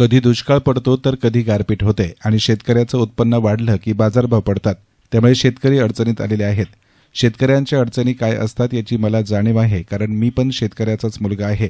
कधी दुष्काळ पडतो तर कधी गारपीट होते आणि शेतकऱ्याचं उत्पन्न वाढलं की बाजारभाव पडतात. त्यामुळे शेतकरी अडचणीत आलेले आहेत. शेतकऱ्यांच्या अडचणी काय असतात याची मला जाणीव आहे कारण मी पण शेतकऱ्याचाच मुलगा आहे.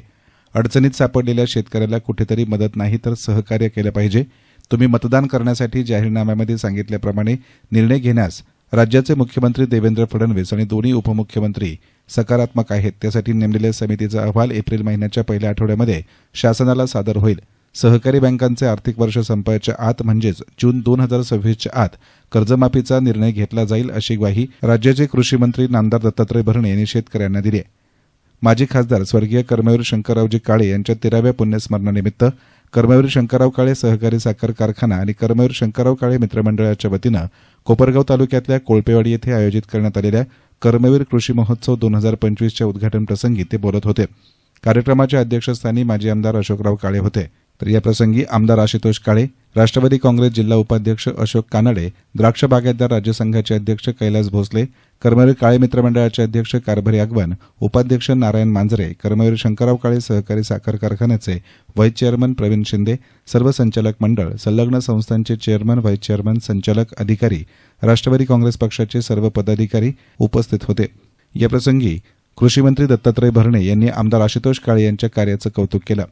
अडचणीत सापडलेल्या शेतकऱ्याला कुठेतरी मदत नाही तर सहकार्य केलं पाहिजे. तुम्ही मतदान करण्यासाठी जाहीरनाम्यामध्ये सांगितल्याप्रमाणे निर्णय घेण्यास राज्याचे मुख्यमंत्री देवेंद्र फडणवीस आणि दोन्ही उपमुख्यमंत्री सकारात्मक आहेत. त्यासाठी नेमलेल्या समितीचा अहवाल एप्रिल महिन्याच्या पहिल्या आठवड्यामध्ये शासनाला सादर होईल. सहकारी बँकांचे आर्थिक वर्ष संपायच्या आत म्हणजेच जून दोन हजार सव्वीसच्या आत कर्जमाफीचा निर्णय घेतला जाईल अशी ग्वाही राज्याचे कृषी मंत्री नामदार दत्तात्रय भरणे यांनी शेतकऱ्यांना दिली आहे. माजी खासदार स्वर्गीय कर्मवीर शंकररावजी काळे यांच्या तेराव्या पुण्यस्मरणानिमित्त कर्मवीर शंकरराव काळे सहकारी साखर कारखाना आणि कर्मवीर शंकरराव काळे मित्रमंडळाच्या वतीनं कोपरगाव तालुक्यातल्या कोळपेवाडी येथे आयोजित करण्यात आलेल्या कर्मवीर कृषी महोत्सव दोन हजार पंचवीसच्या उद्घाटन प्रसंगी ते बोलत होते. कार्यक्रमाच्या अध्यक्षस्थानी माजी आमदार अशोकराव काळे होते. तर या प्रसंगी आमदार आशुतोष काळे राष्ट्रवादी काँग्रेस जिल्हा उपाध्यक्ष अशोक कानडे द्राक्ष बागायतदार राज्य संघाचे अध्यक्ष कैलास भोसले कर्मवीर काळे मित्रमंडळाचे अध्यक्ष कारभारी आगवण उपाध्यक्ष नारायण मांजरे कर्मवीर शंकरराव काळे सहकारी साखर कारखान्याचे व्हाईस चेअरमन प्रवीण शिंदे सर्व संचालक मंडळ संलग्न संस्थांचे चेअरमन व्हाईस चेअरमन संचालक अधिकारी राष्ट्रवादी काँग्रेस पक्षाचे सर्व पदाधिकारी उपस्थित होते. या प्रसंगी दत्तात्रय भरणे यांनी आमदार आशुतोष काळे यांच्या कार्याचं कौतुक केलं.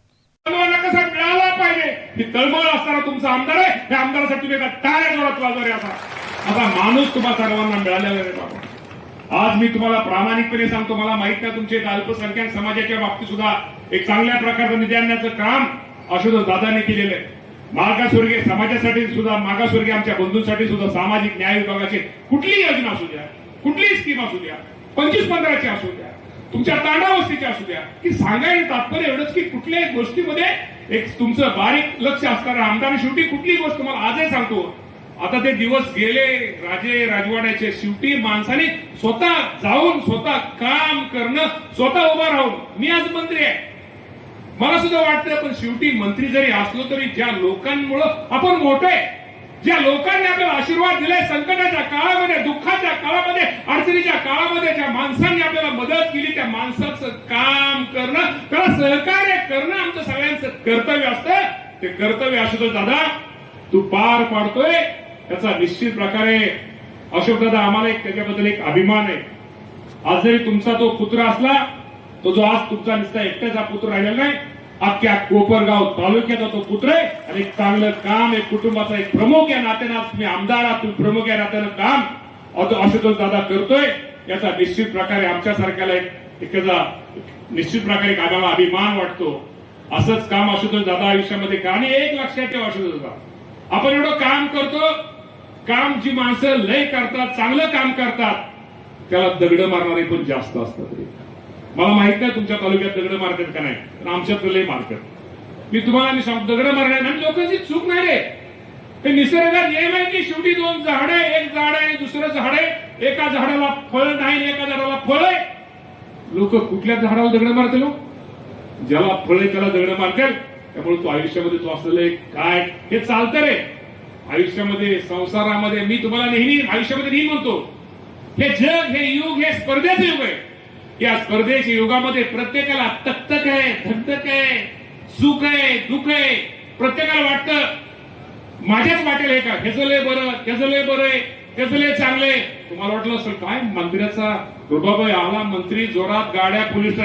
पाहिजे ही तळमळ असताना तुमचा आमदार आहे. त्या आमदारासाठी तुम्ही एका टाळ्या जोरात वाजवले असा असा माणूस तुम्हा सर्वांना मिळालेला आहे बाबा. आज मी तुम्हाला प्रामाणिकपणे सांगतो मला माहीत नाही तुमचे अल्पसंख्याक समाजाच्या बाबतीत सुद्धा एक चांगल्या प्रकारचं निधी आणण्याचं काम आशुतोष दादांनी केलेलं आहे. मागासवर्गीय समाजासाठी सुद्धा मागासवर्गीय आमच्या बंधूंसाठी सुद्धा सामाजिक न्याय विभागाची कुठलीही योजना असू द्या कुठलीही स्कीम असू द्या पंचवीस पंधराची असू द्या तुमच्या तांडावस्तीची असू द्या की सांगायला तात्पर्य एवढंच की कुठल्याही गोष्टीमध्ये एक तुमचं बारीक लक्ष असणारा आमदार शेवटी कुठली गोष्ट तुम्हाला आजही सांगतो. आता ते दिवस गेले राजे राजवाड्याचे शेवटी माणसाने स्वतः जाऊन स्वतः काम करणं स्वतः उभा राहून. मी आज मंत्री आहे. मला सुद्धा वाटतं पण शेवटी मंत्री जरी असलो तरी ज्या लोकांमुळं आपण मोठे ज्या लोकांनी आपल्याला आशीर्वाद दिलाय संकटाच्या काळामध्ये दुःखाच्या काळामध्ये अडचणीच्या काळामध्ये ज्या माणसांनी आपल्याला मदत केली त्या माणसाचं काम करणं त्याला सहकार कर्तव्य असतं. ते कर्तव्य असतं दादा तू पार पाडतोय. त्याचा निश्चित प्रकारे अशोक दादा आम्हाला एक त्याच्याबद्दल एक अभिमान आहे. आज जरी तुमचा तो पुत्र असला तो जो आज तुमचा नुसता एकट्याचा पुत्र राहिलेला नाही अख्ख्या कोपरगाव तालुक्याचा तो पुत्र आहे. आणि चांगलं काम एक कुटुंबाचा एक प्रमुख या नात्यानं तुम्ही आमदार आहात तुम्ही प्रमुख या नात्यानं काम अतो- आशुतोष दादा करतोय. याचा निश्चित प्रकारे आमच्यासारख्याला एक त्याचा निश्चित प्रकारे एक आम्हाला अभिमान वाटतो. असंच काम आशुतोष दादा आयुष्यामध्ये का आणि एक लक्षात ठेवा आशुतोष दादा. आपण एवढं काम करतो काम जी माणसं लय करतात चांगलं काम करतात त्याला दगड मारणारे पण जास्त असतात मला माहीत नाही तुमच्या तालुक्यात दगड मारतात का नाही आमच्यात लय मारतात. मी तुम्हाला मी सांगतो दगड मारणार आणि लोकांची चूक नाही रे. हे निसर्गात नियम आहे की शेवटी दोन झाड आहे एक झाड आहे आणि दुसरं झाड आहे एका झाडाला फळ नाही एका झाडाला फळ आहे. लोक कुठल्या झाडाला दगड मारते लोक हो? ज्याला फळे त्याला दगड मारतील त्यामुळे तो आयुष्यामध्ये तू असलेलं एक काय हे चालतं रे. आयुष्यामध्ये संसारामध्ये मी तुम्हाला नेहमी आयुष्यामध्ये नेहमी म्हणतो हे जग हे युग हे स्पर्धेचे युग आहे. या स्पर्धेच्या युगामध्ये प्रत्येकाला तक्तक आहे धकधक आहे सुख आहे दुःख आहे. प्रत्येकाला वाटतं माझ्याच वाटेल हे का ह्याचं लय बरं त्याचं लय बरं आहे त्याचं लय चांगलंय तुम्हाला वाटलं असेल काय मंदिराचा रुबाबाई आला मंत्री जोरात गाड्या पोलीस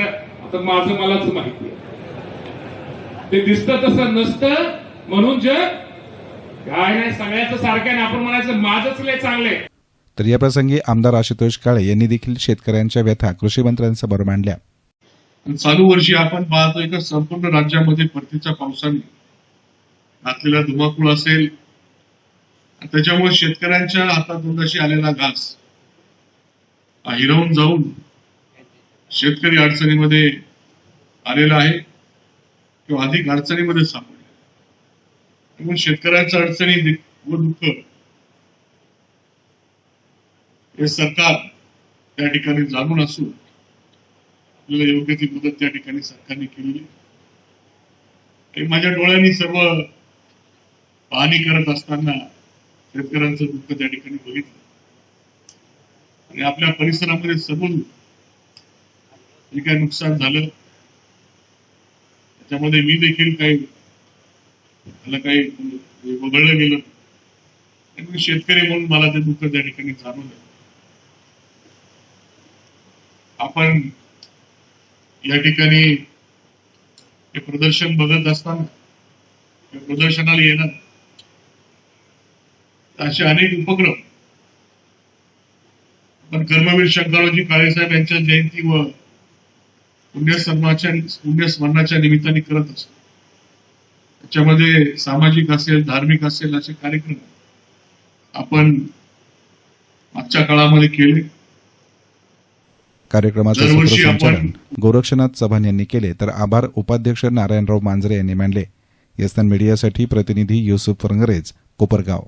आता माझं मलाच माहिती आहे. ते दिसतं तसं नसतं म्हणून जग काय नाही सगळ्याचं सारखं आहे आणि आपण म्हणायचं माझंच लय चांगलंय तर या प्रसंगी आमदार आशुतोष काळे यांनी देखील शेतकऱ्यांच्या व्यथा कृषी मंत्र्यांसमोर मांडल्या. चालू वर्षी आपण पाहतोय का संपूर्ण राज्यामध्ये परतीच्या पावसाने घातलेला धुमाकूळ असेल. त्याच्यामुळे शेतकऱ्यांच्या हातात आलेला घास. हिरावून जाऊन शेतकरी अडचणीमध्ये आलेला आहे किंवा अधिक अडचणीमध्ये सापडला त्यामुळे शेतकऱ्यांच्या अडचणी व दुःख हे सरकार त्या ठिकाणी जाणून असून आपल्याला योग्य ती मदत त्या ठिकाणी सरकारने केलेली माझ्या डोळ्यांनी सर्व पाहणी करत असताना शेतकऱ्यांचं दुःख त्या ठिकाणी बघितलं. आणि आपल्या परिसरामध्ये समोर जे काही नुकसान झालं. त्याच्यामध्ये मी देखील काही त्याला काही म्हणजे वगळलं गेलं. त्यामुळे शेतकरी म्हणून मला ते दुःख त्या ठिकाणी जाणवलं. आपण या ठिकाणी हे प्रदर्शन बघत असताना प्रदर्शनाला येणार असे अनेक उपक्रम. आपण कर्मवीर शंकररावजी काळेसाहेब यांच्या जयंती व पुण्यस्मरणाच्या पुण्यस्मरणाच्या निमित्ताने करत असतो. त्याच्यामध्ये सामाजिक असेल धार्मिक असेल असे कार्यक्रम आपण मागच्या काळामध्ये केले. कार्यक्रमाचे सूत्रसंचालन आपण- गोरक्षनाथ चव्हाण यांनी केले तर आभार उपाध्यक्ष नारायणराव मांजरे यांनी मानले यस्तान मीडियासाठी प्रतिनिधी युसुफ फरंगरेज कोपरगाव.